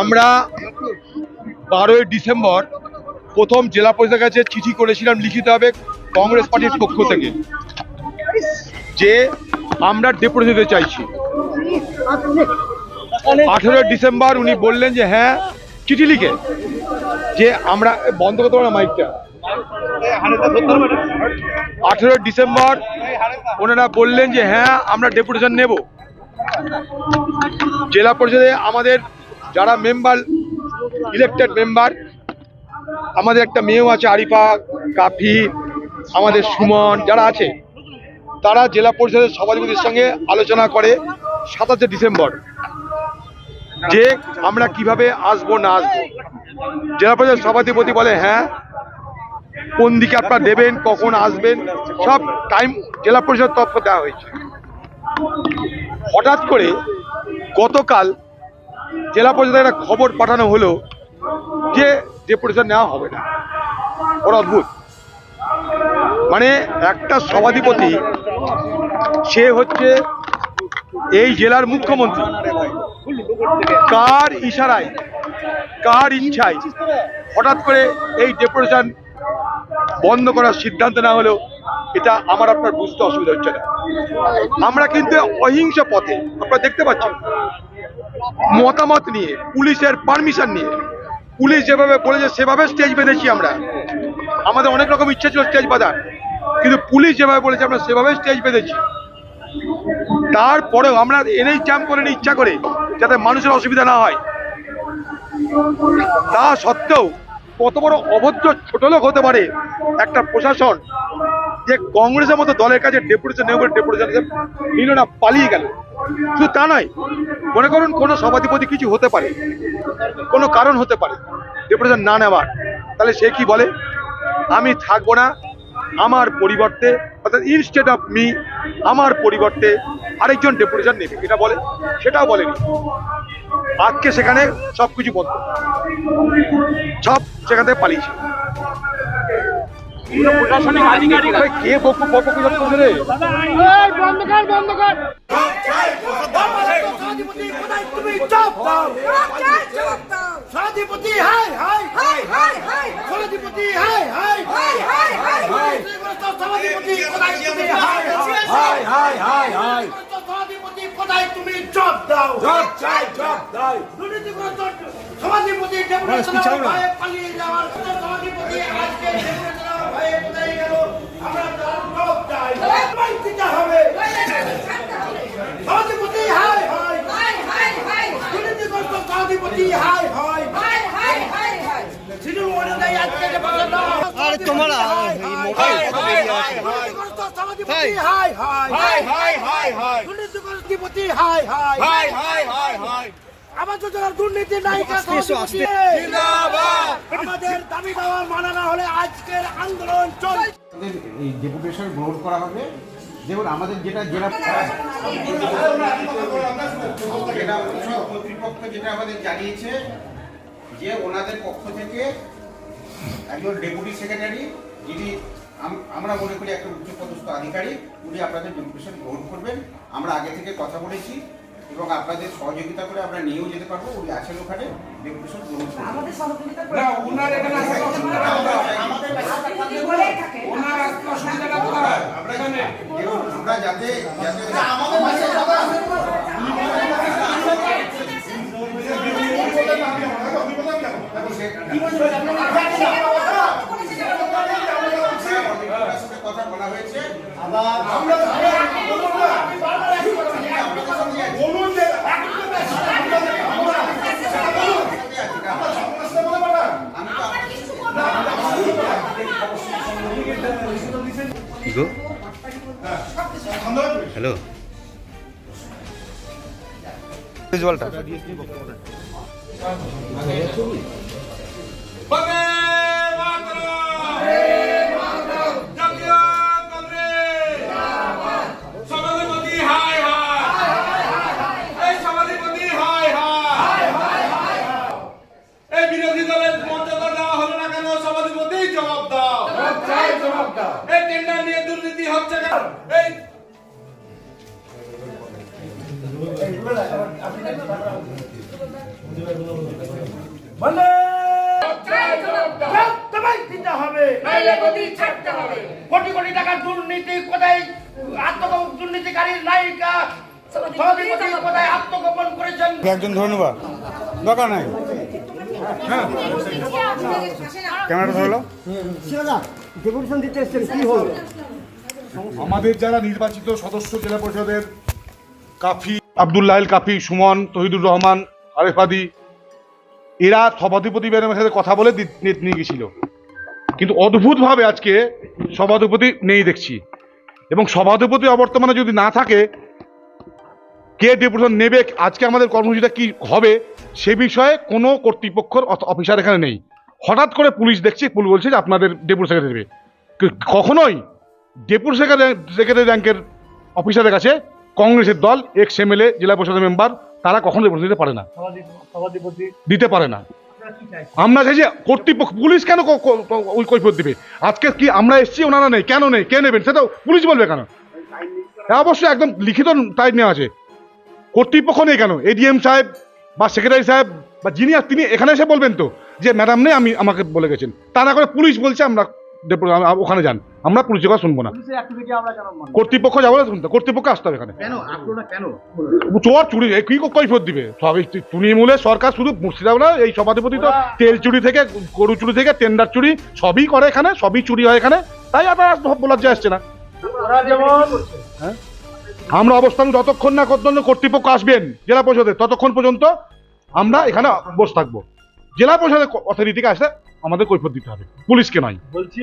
আমরা বারোই ডিসেম্বর প্রথম জেলা পরিষদের কাছে চিঠি করেছিলাম লিখিতভাবে কংগ্রেস পার্টির পক্ষ থেকে। যে আমরা ডেপুটেশন দিতে চাইছি। আঠেরোই ডিসেম্বর উনি বললেন যে হ্যাঁ চিঠি লিখে। যে আমরা, বন্ধ করতে পারো মাইকটা। আঠেরোই ডিসেম্বর ওনারা বললেন যে হ্যাঁ আমরা ডেপুটেশন নেব। জেলা পরিষদে আমাদের যারা মেম্বার ইলেকটেড মেম্বার আমাদের একটা মেয়েও আছে, আরিফা, কাফি, আমাদের সুমন, যারা আছে, তারা জেলা পরিষদের সভাধিপতির সঙ্গে আলোচনা করে সাতাশে ডিসেম্বর যে আমরা কীভাবে আসব, না আসব। জেলা পরিষদের সভাধিপতি বলে হ্যাঁ কোন দিকে আপনারা দেবেন, কখন আসবেন, সব টাইম জেলা পরিষদ তথ্য দেওয়া হয়েছে। হঠাৎ করে গতকাল জেলা পরিষদের একটা খবর পাঠানো হলো যে ডেপুটেশন নেওয়া হবে না। ওরা অদ্ভুত। মানে একটা সভাধিপতি, সে হচ্ছে এই জেলার মুখ্যমন্ত্রী। কার ইশারায়, কার ইচ্ছায় হঠাৎ করে এই ডেপুটেশন বন্ধ করার সিদ্ধান্ত না হলেও এটা আমার আপনার বুঝতে অসুবিধা হচ্ছে না। আমরা কিন্তু অহিংস পথে, আপনারা দেখতে পাচ্ছেন, মতামত নিয়ে, পুলিশের পারমিশন নিয়ে, পুলিশ যেভাবে বলেছে সেভাবে স্টেজ বেঁধেছি আমরা। আমাদের অনেক রকম ইচ্ছা ছিল স্টেজ বাঁধার, কিন্তু পুলিশ যেভাবে বলেছে আমরা সেভাবে স্টেজ বেঁধেছি। তারপরেও আমরা এনেই জ্যাম করে ইচ্ছা করে, যাতে মানুষের অসুবিধা না হয়। তা সত্ত্বেও কত বড় অভদ্র ছোট লোক হতে পারে একটা প্রশাসন যে কংগ্রেসের মতো দলের কাছে ডেপুটেশন নেব ডেপুটেশন নিল না পালিয়ে গেল। শুধু তা নয়, মনে করুন কোনো সভাধিপতি কিছু হতে পারে, কোনো কারণ হতে পারে, ডেপুটেশন না নেওয়ার তাহলে সে কি বলে? আমি থাকব না, আমার পরিবর্তে, অর্থাৎ ইনস্টেড অফ মি আমার পরিবর্তে আরেকজন ডেপুটেশন নেবে। এটা বলে, সেটাও বলেনি। আজকে সেখানে সব কিছু বন্ধ। সব সেখান থেকে পালিয়েছে। প্রশাসনিক আধিকারিক কে বকু বকু করছে রে বন্ধ কর বন্ধ কর স্বাধীপতি কোথায় তুমি চাপ দাও স্বাধীপতি হাই হাই হাই হাই হাই স্বাধীপতি হাই হাই হাই হাই হাই হাই স্বাধীপতি কোথায় তুমি হাই হাই হাই হাই হাই স্বাধীপতি কোথায় তুমি চাপ দাও জব চাই জব দাও দুর্নীতিগ্রস্ত সভাধিপতি ডেপুটেশন ভয়ে পালিয়ে যাওয়ার সভাধিপতি আজকে ডেপুটেশন ভয়ে কোথায় গেল? আমরা তার জব চাই। দিতে হবে। সভাধিপতি হাই হাই। হাই হাই। হাই দুর্নীতিগ্রস্ত সভাধিপতি হাই হাই হাই হাই হাই হাই শিডিউল অনুযায়ী আজকে ডেপুটেশন আরে তোমার এই মোবাইল সভাধিপতি হাই হাই। হাই হাই হাই হাই। দুর্নীতিগ্রস্ত সভাধিপতি হাই হাই। হাই হাই হাই হাই। আমার যোজনার দুর্নীতি আমাদের দাবি দাওয়া মানা না হলে আজকের আন্দোলন চলবে। আমাদের এই ডেপুটেশন গ্রহণ করা হবে। যেমন আমাদের যেটা জেলা জেলা কর্তৃপক্ষ যেটা আমাদের জানিয়েছে যে ওনাদের পক্ষ থেকে একজন ডেপুটি সেক্রেটারি যিনি আম- আমরা মনে করি একটা উচ্চপদস্থ আধিকারিক উনি আপনাদের ডেপুটেশন গ্রহণ করবেন। আমরা আগে থেকে কথা বলেছি। এবং আপনাদের সহযোগিতা করে আমরা নিয়েও যেতে পারব উনি আছেন ওখানে ডেপুটেশন গ্রহণ আমাদের সহযোগিতা করে না ওনার এখানে আসার থাকে আমরা যাতে কথা বলা হয়েছে গো হ্যালো। ভিজুয়ালটা বলে চাই জবাব দাও তোমায় দিতে হবে। ছাড়তে হবে। কোটি কোটি টাকার দুর্নীতি কোথায়? আত্মগোপন দুর্নীতিকারীর নায়িকা কোথায় আত্মগোপন করেছেন? একজন ধন্যবাদ দরকার নাই। ক্যামেরাটা ধরলো আমাদের যারা নির্বাচিত সদস্য জেলা পরিষদের কাফি আবদুল্লাহ কাফি, সুমন, তহিদুর রহমান আরেফাদি এরা সভাধিপতি ম্যাডামের সাথে কথা বলে নিয়ে গেছিল। কিন্তু অদ্ভুতভাবে আজকে সভাধিপতি নেই দেখছি। এবং সভাধিপতি অবর্তমানে যদি না থাকে, কে ডেপুটেশন নেবে, আজকে আমাদের কর্মসূচিটা কি হবে, সে বিষয়ে কোনো কর্তৃপক্ষর অফিসার এখানে নেই। হঠাৎ করে পুলিশ দেখছে, পুলিশ বলছে যে আপনাদের ডেপুটি সেক্রেটারি দেবে কখনোই ডেপুটি সেক্রেটারি সেক্রেটারি র্যাঙ্কের অফিসারের কাছে কংগ্রেসের দল এক্স এমএলএ জেলা পরিষদের মেম্বার তারা কখনো ডেপুটেশন দিতে পারে না। দিতে পারে না। আমরা চাই যে কর্তৃপক্ষ পুলিশ কেন ওই কৈফত দিবে? আজকে কি আমরা এসছি ওনারা নেই কেন নেই কে নেবেন? সেটা পুলিশ বলবে কেন? হ্যাঁ, অবশ্যই একদম লিখিত টাইপ নেওয়া আছে। কর্তৃপক্ষ নেই কেন? এডিএম সাহেব বা সেক্রেটারি সাহেব বা যিনি তিনি এখানে এসে বলবেন তো যে ম্যাডাম নেই আমি আমাকে বলে গেছেন। তা না করে পুলিশ বলছে আমরা ওখানে যান। আমরা পুলিশের কথা শুনব না। কর্তৃপক্ষ যাব না শুনতে কর্তৃপক্ষ আসতে হবে এখানে। কেন? আপনারা কেন? চোর চুরি কি কৈফত দিবে? তৃণমূলের সরকার শুধু মুর্শিদাবাদ না এই সভাধিপতি তো তেল চুরি থেকে গরু চুরি থেকে টেন্ডার চুরি সবই করে এখানে সবই চুরি হয় এখানে। তাই আপনার বলার যে আসছে না। হ্যাঁ? আমরা অবস্থান যতক্ষণ না পর্যন্ত কর্তৃপক্ষ আসবেন জেলা পরিষদে ততক্ষণ পর্যন্ত আমরা এখানে বসে থাকব। জেলা পরিষদের অথরিটিকে আসলে আমাদের কৈফত দিতে হবে। পুলিশকে নয়। বলছি